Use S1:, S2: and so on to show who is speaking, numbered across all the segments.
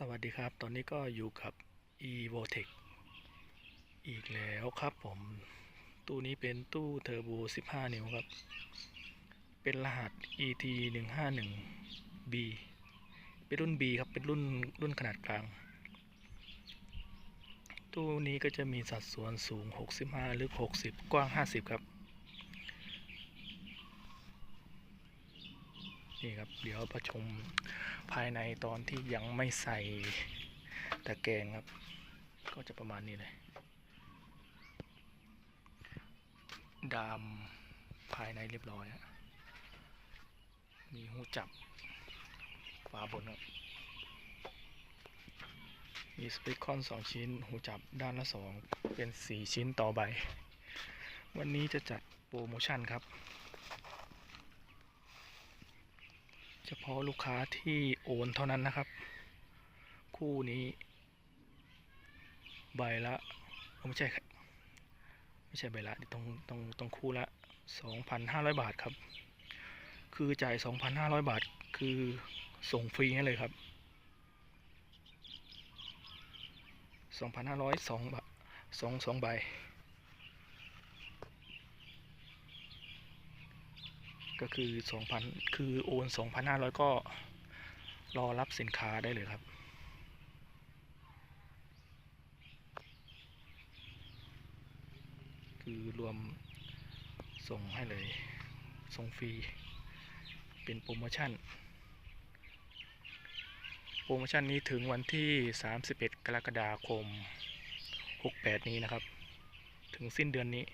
S1: สวัสดีครับ ตอนนี้ก็อยู่กับ e v o t e c อีกแล้วครับผม ตู้นี้เป็นตู้เทอร์โบ 15 นิ้วครับ เป็นรหัส ET 151 B เป็นรุ่น B ครับ เป็นรุ่นรุ่นขนาดกลาง ตู้นี้ก็จะมีสัดส่วนสูง 65 ลึก 60 กว้าง 50 ครับ นี่ครับ เดี๋ยวประชมภายในตอนที่ยังไม่ใส่ตะแกรงครับ ก็จะประมาณนี้เลย ดามภายในเรียบร้อยฮะมีหูจับฝาบนครับ มีสเปคคอนสองชิ้น หูจับด้านละสองเป็นสี่ชิ้นต่อใบ วันนี้จะจัดโปรโมชั่นครับ เฉพาะลูกค้าที่โอนเท่านั้นนะครับ คู่นี้ ใบละไม่ใช่ไม่ใช่ใบละต้องต้องต้องคู่ละ 2,500 บาทครับ คือจ่าย 2,500 บาทคือส่งฟรีให้เลยครับ 2,500สองบาทสองสองใบ ก็คือ 2,000 คือโอน 2,500 ก็รอรับสินค้าได้เลยครับ คือรวมส่งให้เลย ส่งฟรี เป็นโปรโมชั่น โปรโมชั่นนี้ถึงวันที่ 31 กรกฎาคม 68 นี้นะครับ ถึงสิ้นเดือนนี้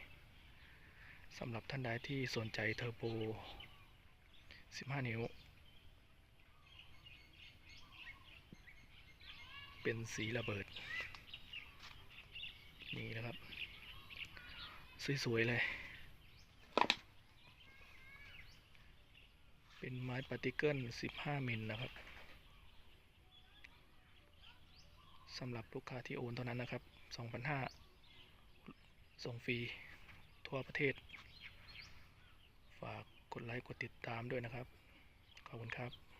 S1: สำหรับท่านใดที่สนใจเทอร์โบ 15 นิ้ว เป็นสีระเบิด นี่นะครับ สวย ๆ เลย เป็นไม้ปาร์ติเกิล 15 มิลนะครับสำหรับลูกค้าที่โอนเท่านั้นนะครับ 2,500ส่งฟรี ทั่วประเทศ ฝากกดไลค์กดติดตามด้วยนะครับ ขอบคุณครับ